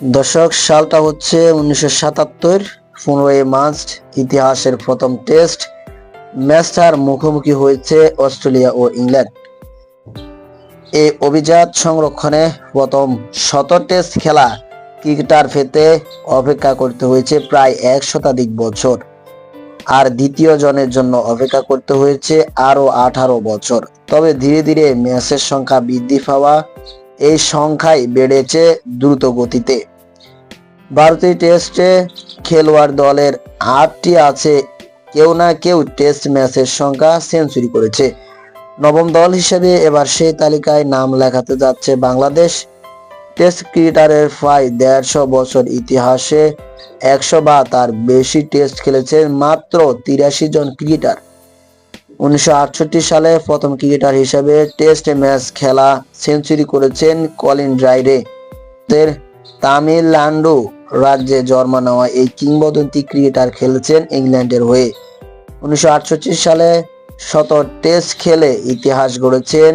দর্শক, সালটা হচ্ছে উনিশশো সাতাত্তর, পনেরোই মার্চ, ইতিহাসের প্রথম টেস্ট। ম্যাচটার মুখোমুখি হয়েছে অস্ট্রেলিয়া ও ইংল্যান্ড। এই অভিজাত সংরক্ষণে প্রথম শত টেস্ট খেলা ক্রিকেটার পেতে অপেক্ষা করতে হয়েছে প্রায় এক শতাধিক বছর। আর দ্বিতীয় জনের জন্য অপেক্ষা করতে হয়েছে আরও আঠারো বছর। তবে ধীরে ধীরে ম্যাচের সংখ্যা বৃদ্ধি পাওয়া এই সংখ্যাই বেড়েছে দ্রুত গতিতে। ভারতীয় টেস্টে খেলোয়াড় দলের আটটি আছে, কেউ না কেউ টেস্ট ম্যাচের সংখ্যা সেঞ্চুরি করেছে। নবম দল হিসেবে এবার সেই তালিকায় নাম লেখাতে যাচ্ছে বাংলাদেশ। টেস্ট ক্রিকেটারের প্রায় দেড়শো বছর ইতিহাসে একশো বা তার বেশি টেস্ট খেলেছেন মাত্র তিরাশি জন ক্রিকেটার। উনিশশো আটষট্টি সালে প্রথম ক্রিকেটার হিসেবে টেস্ট ম্যাচ খেলা সেঞ্চুরি করেছেন কলিন ড্রাইডে। তামিলনাড়ু রাজ্যে জন্ম নেওয়া এই কিংবদন্তি ক্রিকেটার খেলেছেন ইংল্যান্ডের হয়ে। উনিশশো আটষট্টি সালে শত টেস্ট খেলে ইতিহাস গড়েছেন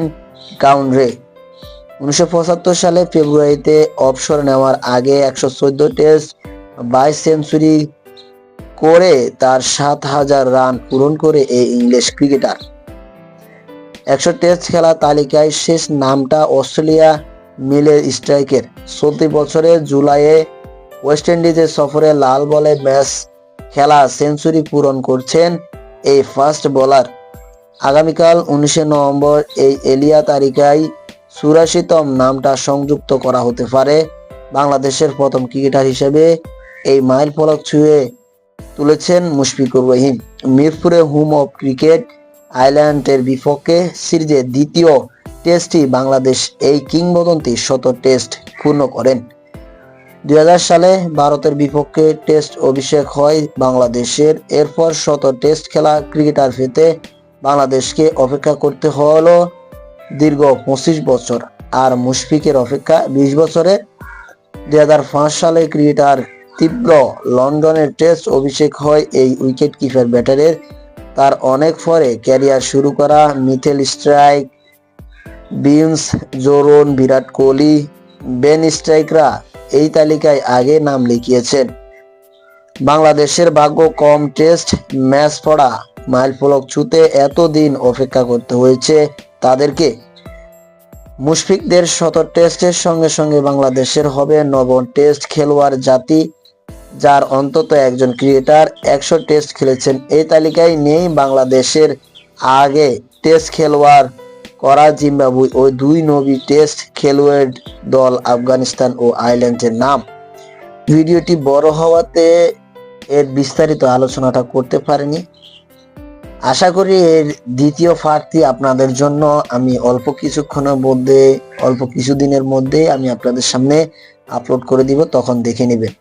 কাউন্ড্রে উনিশশো পঁচাত্তর সালে ফেব্রুয়ারিতে অবসর নেওয়ার আগে একশো চোদ্দ টেস্ট, বাইশ সেঞ্চুরি করে তার সাত হাজার রান পূরণ করে এই ইংলিশ ক্রিকেটার। একশো টেস্ট খেলা তালিকায় শেষ নামটা অস্ট্রেলিয়া মিলের স্ট্রাইকের। চলতি বছরের জুলাইয়ে ওয়েস্ট ইন্ডিজের সফরে লাল বলে ম্যাচ খেলা সেঞ্চুরি পূরণ করছেন এই ফাস্ট বোলার। আগামীকাল উনিশে নভেম্বর এই এলিয়া তালিকায় চুরাশিতম নামটা সংযুক্ত করা হতে পারে। বাংলাদেশের প্রথম ক্রিকেটার হিসেবে এই মাইল ফলক ছুঁয়ে তুলেছেন মুশফিকুর রহিম। মিরপুরে হোম অফ ক্রিকেট আইল্যান্ডের বিপক্ষে সিরিজের দ্বিতীয় টেস্টটি বাংলাদেশ এই কিংবদন্তি শত টেস্ট পূর্ণ করেন। দু হাজার সালে ভারতের বিপক্ষে টেস্ট অভিষেক হয় বাংলাদেশের। এরপর শত টেস্ট খেলা ক্রিকেটার পেতে বাংলাদেশকে অপেক্ষা করতে হলো দীর্ঘ পঁচিশ বছর। আর মুশফিকের অপেক্ষা বিশ বছরে। দুই হাজার পাঁচ সালে ক্রিকেটার তীব্র লন্ডনের টেস্ট অভিষেক হয় এই উইকেট কিপার ব্যাটারের। তার অনেক পরে ক্যারিয়ার শুরু করা মিথেল স্ট্রাইক, বিন্স, জোরন, বিরাট কোহলি, বেন স্ট্রাইকরা এই তালিকায় আগে নাম লিখিয়েছেন। বাংলাদেশের ভাগ্য কম টেস্ট, ম্যাচ পড়া, মাইল ফলক ছুতে এতদিন অপেক্ষা করতে হয়েছে তাদেরকে। মুশফিকদের শত টেস্টের সঙ্গে সঙ্গে বাংলাদেশের হবে নবম টেস্ট খেলোয়াড় জাতি যার অন্তত একজন ক্রিকেটার একশো টেস্ট খেলেছেন। এই তালিকায় নেই বাংলাদেশের আগে টেস্ট খেলোয়াড় করা জিম্বাবুই ও দুই নবী টেস্ট খেলোয়াড় দল আফগানিস্তান ও আয়ারল্যান্ডের নাম। ভিডিওটি বড় হওয়াতে এর বিস্তারিত আলোচনাটা করতে পারিনি। আশা করি এর দ্বিতীয় পার্টটি আপনাদের জন্য আমি অল্প কিছুক্ষণের মধ্যে, অল্প কিছুদিনের মধ্যে আমি আপনাদের সামনে আপলোড করে দিব, তখন দেখে নেবেন।